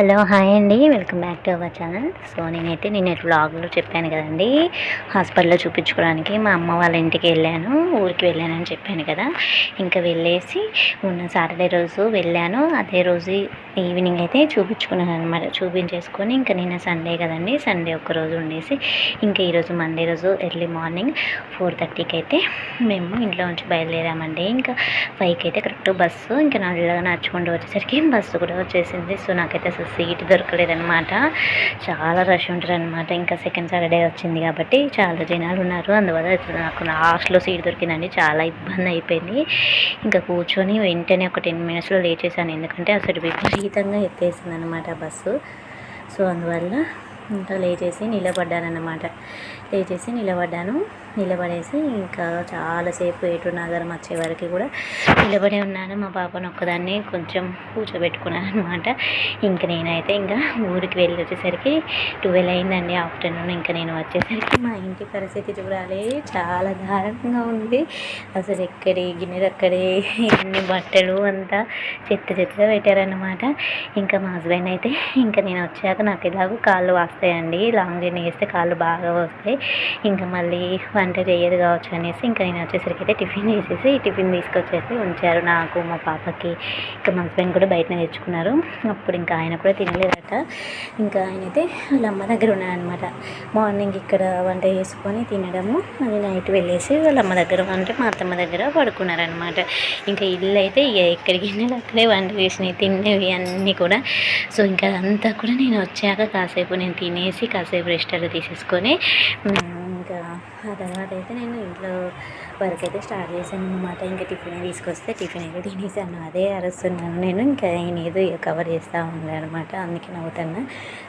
Hello hi అండి. Welcome back to our channel. So నేనైతే నేను వ్లాగ్లో చెప్పాను కదండి. హాస్పిటల్లో చూపించుకోవడానికి మా అమ్మ వాళ్ళ ఇంటికి వెళ్ళాను. ఊరికి వెళ్ళానని చెప్పాను కదా. ఇంకా వెళ్ళేసి ఉన్న సాటర్డే రోజు వెళ్ళాను. అదే రోజు ఈవినింగ్ అయితే చూపించుకున్నాను అనమాట చూపించేసుకొని ఇంకా నిన్న సండే కదండి సండే ఒక రోజు ఉండేసి ఇంకా ఈరోజు మండే రోజు ఎర్లీ మార్నింగ్ ఫోర్ థర్టీకి అయితే మేము ఇంట్లో నుంచి బయలుదేరామండి. ఇంకా ఫైవ్కి అయితే కరెక్ట్ బస్సు ఇంకా నల్లగా నడుచుకుంటూ వచ్చేసరికి బస్సు కూడా వచ్చేసింది. సో నాకైతే అసలు సీట్ దొరకలేదనమాట చాలా రష్ ఉంటారు అనమాట ఇంకా సెకండ్ సాటర్డే వచ్చింది కాబట్టి చాలా జనాలు ఉన్నారు. అందువల్ల నాకు లాస్ట్లో సీట్ దొరికిందండి. చాలా ఇబ్బంది అయిపోయింది. ఇంకా కూర్చొని వెంటనే ఒక టెన్ మినిట్స్లో లేచేసాను. ఎందుకంటే అసలు విపరీతంగా ఎత్తేసింది అనమాట బస్సు. సో అందువల్ల ఇంకా లేచేసి నిలబడ్డానన్నమాట. లేచేసి నిలబడ్డాను. నిలబడేసి ఇంకా చాలాసేపు ఏటు నగరం వచ్చే వరకు కూడా నిలబడి ఉన్నాను. మా పాపను ఒక్కదాన్ని కొంచెం కూర్చోబెట్టుకున్నాను అనమాట ఇంక నేనైతే ఇంకా ఊరికి వెళ్ళి వచ్చేసరికి ట్వెల్వ్ అయిందండి ఆఫ్టర్నూన్. ఇంకా నేను వచ్చేసరికి మా ఇంటి పరిస్థితి చూడాలి. చాలా దారుణంగా ఉంది. అసలు ఎక్కడి గిన్నెలు అక్కడే ఎన్ని బట్టలు అంతా చెత్త చెత్తగా పెట్టారనమాట ఇంకా మా హస్బెండ్ అయితే ఇంకా నేను వచ్చాక నాకు ఎలాగో కాళ్ళు వస్తాయండి. లాంగ్ జర్నీ చేస్తే కాళ్ళు బాగా వస్తాయి. ఇంకా మళ్ళీ వంట చేయదు కావచ్చు అనేసి ఇంకా నేను వచ్చేసరికి అయితే టిఫిన్ చేసేసి టిఫిన్ తీసుకొచ్చేసి ఉంచారు నాకు మా పాపకి. ఇంకా మా హస్బెండ్ కూడా బయటనే తెచ్చుకున్నారు. అప్పుడు ఇంకా ఆయన కూడా తినలేదట. ఇంకా ఆయన అయితే వాళ్ళ అమ్మ దగ్గర ఉన్నారనమాట మార్నింగ్ ఇక్కడ వంట చేసుకొని తినడము. అది నైట్ వెళ్ళేసి వాళ్ళ అమ్మ దగ్గర అంటే మా అత్తమ్మ దగ్గర పడుకున్నారనమాట ఇంకా ఇల్లు అయితే ఇక ఎక్కడికి వెళ్ళినా అక్కడే వంట చేసినవి తినేవి అన్నీ కూడా. సో ఇంకా అదంతా కూడా నేను వచ్చాక కాసేపు నేను తినేసి కాసేపు రెస్ట్ అలా తీసేసుకొని తర్వాత అయితే నేను ఇంట్లో వర్క్ అయితే స్టార్ట్ చేశాను అనమాట ఇంకా టిఫిన్ తీసుకొస్తే టిఫిన్ అయితే తినేసాను. అదే అరుస్తున్నాను నేను. ఇంకా నేను ఏదో కవర్ చేస్తూ ఉన్నాను అనమాట అందుకే నవ్వుతున్నా.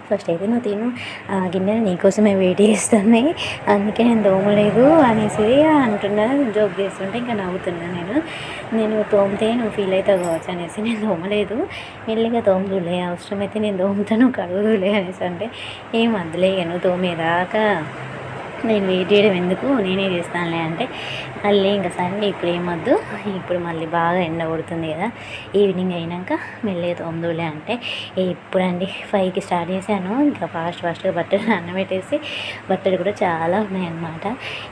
ఫస్ట్ అయితే నువ్వు తిను. ఆ గిన్నెలు నీకోసమే వెయిట్ చేస్తున్నాయి అందుకే నేను తోమలేదు అనేసి అంటున్నాను జోక్ చేస్తుంటే ఇంకా నవ్వుతున్నా నేను. నేను తోమితే నువ్వు ఫీల్ అవుతావు కావచ్చు అనేసి నేను తోమలేదు. మెల్లిగా తోమదులే అవసరమైతే నేను తోముతాను కడుగుదులే అనేసి అంటే ఏం వద్దులే నువ్వు తోమేదాకా. నేను వెయిట్ చేయడం ఎందుకు? నేనే చేస్తానులే అంటే మళ్ళీ ఇంకా సరే ఇప్పుడు ఏమొద్దు? ఇప్పుడు మళ్ళీ బాగా ఎండ కొడుతుంది కదా. ఈవినింగ్ అయినాక మెల్లగా తొమ్మిదిలే అంటే ఇప్పుడండి ఫైవ్కి స్టార్ట్ చేశాను. ఇంకా ఫాస్ట్ ఫాస్ట్గా బట్టలు నానబెట్టేసి బట్టలు కూడా చాలా ఉన్నాయన్నమాట.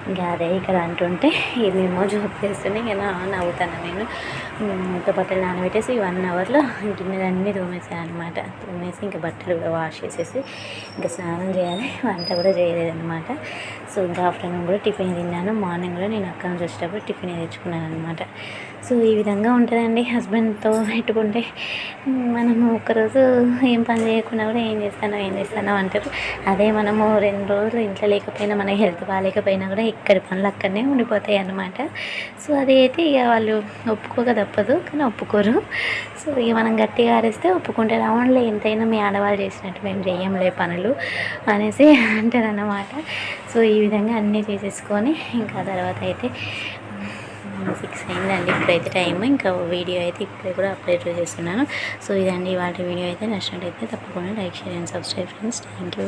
ఇంకా అదే ఇక్కడ అంటుంటే ఏమేమో జోక్ ఇంకా నవ్వుతాను నేను. ఇంకా బట్టలు నానబెట్టేసి వన్ అవర్లో గిన్నెలన్నీ తోమేసాను అనమాట తోమేసి ఇంకా బట్టలు కూడా వాష్ చేసేసి ఇంకా స్నానం చేయాలి. వంట కూడా చేయలేదన్నమాట. సో ఇంకా ఆఫ్టర్నూన్ కూడా టిఫిన్ తిన్నాను. మార్నింగ్ కూడా నేను అక్కను నుంచి వచ్చేటప్పుడు టిఫిన్ తెచ్చుకున్నాను అనమాట సో ఈ విధంగా ఉంటుందండి హస్బెండ్తో పెట్టుకుంటే. మనము ఒక్కరోజు ఏం పని చేయకుండా కూడా ఏం చేస్తానో ఏం చేస్తానో అంటారు. అదే మనము రెండు రోజులు ఇంట్లో లేకపోయినా మన హెల్త్ బాగాలేకపోయినా కూడా ఇక్కడి పనులు అక్కడనే ఉండిపోతాయి అన్నమాట. సో అది అయితే ఇక వాళ్ళు ఒప్పుకోక తప్పదు కానీ ఒప్పుకోరు. సో ఇక మనం గట్టిగా ఆరేస్తే ఒప్పుకుంటారు అవునులే ఎంతైనా మీ ఆడవాళ్ళు చేసినట్టు మేము చేయంలే పనులు అనేసి అంటారు అన్నమాట సో ఈ విధంగా అన్నీ చేసేసుకొని ఇంకా తర్వాత అయితే సిక్స్ అయిందండి ఇప్పుడైతే టైం ఇంకా వీడియో అయితే ఇప్పుడే కూడా అప్డేట్ చేస్తున్నాను. సో ఇదండి వాటి వీడియో అయితే. నచ్చినట్టయితే తప్పకుండా like share and subscribe friends. Thank you.